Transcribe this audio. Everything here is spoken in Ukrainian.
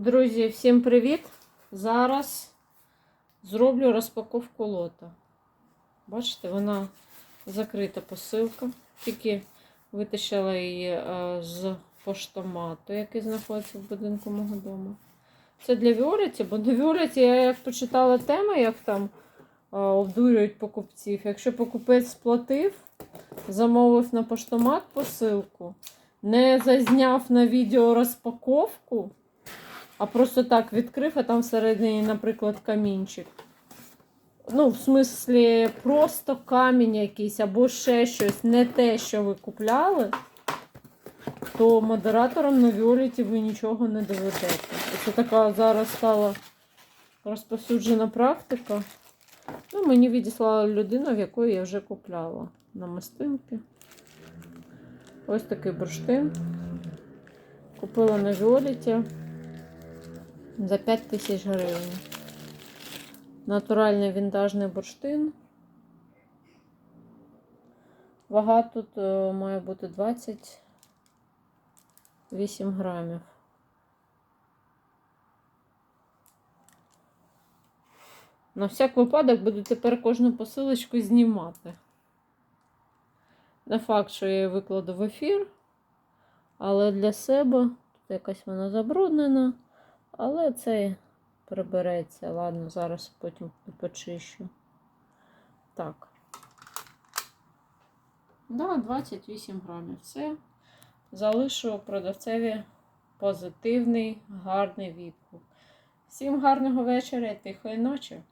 Друзі, всім привіт! Зараз зроблю розпаковку лота. Бачите, вона закрита посилка. Тільки витащила її е, з поштомату, який знаходиться в будинку мого дому. Це для Віолеті, бо до Віолеті я як почитала теми, як там е, обдурюють покупців. Якщо покупець сплатив, замовив на поштомат посилку, не зазняв на відео розпаковку. А просто так відкрив, а там всередині, наприклад, камінчик. Ну, в смислі, просто камінь якийсь або ще щось, не те, що ви купляли, то модератором на Віоліті ви нічого не доведете. Це така зараз стала розповсюджена практика. Ну, мені відіслала людина, в якої я вже купляла намистинки. Ось такий бурштин. Купила на Віоліті за 5 тисяч гривень. Натуральний вінтажний бурштин. Вага тут е, має бути 28 грамів. На всяк випадок буду тепер кожну посилочку знімати. Не факт, що я її викладу в ефір, але для себе тут якась вона забруднена. Але це прибереться. Ладно, зараз потім почищу. Так. Да, 28 грамів. Все. Залишу продавцеві позитивний, гарний відгук. Всім гарного вечора і тихої ночі.